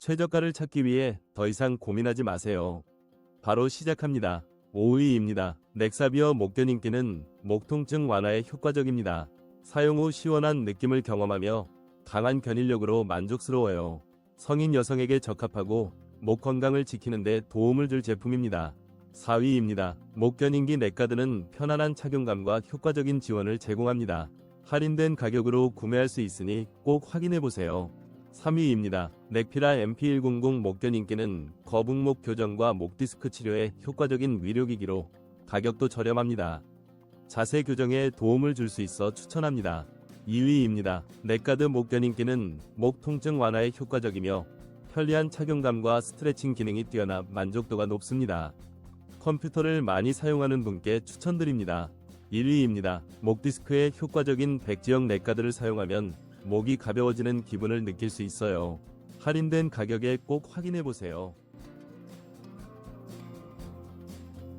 최저가를 찾기 위해 더 이상 고민하지 마세요. 바로 시작합니다. 5위입니다. 넥사비어 목견인기는 목 통증 완화에 효과적입니다. 사용 후 시원한 느낌을 경험하며 강한 견인력으로 만족스러워요. 성인 여성에게 적합하고 목 건강을 지키는데 도움을 줄 제품입니다. 4위입니다. 목견인기 넥가드는 편안한 착용감과 효과적인 지원을 제공합니다. 할인된 가격으로 구매할 수 있으니 꼭 확인해보세요. 3위입니다. 넥피라 MP100 목견 인기는 거북목 교정과 목 디스크 치료에 효과적인 위료기기로 가격도 저렴합니다. 자세 교정에 도움을 줄 수 있어 추천합니다. 2위입니다. 넥가드 목견 인기는 목 통증 완화에 효과적이며 편리한 착용감과 스트레칭 기능이 뛰어나 만족도가 높습니다. 컴퓨터를 많이 사용하는 분께 추천드립니다. 1위입니다. 목 디스크에 효과적인 백지형 넥가드를 사용하면 목이 가벼워지는 기분을 느낄 수 있어요. 할인된 가격에 꼭 확인해 보세요.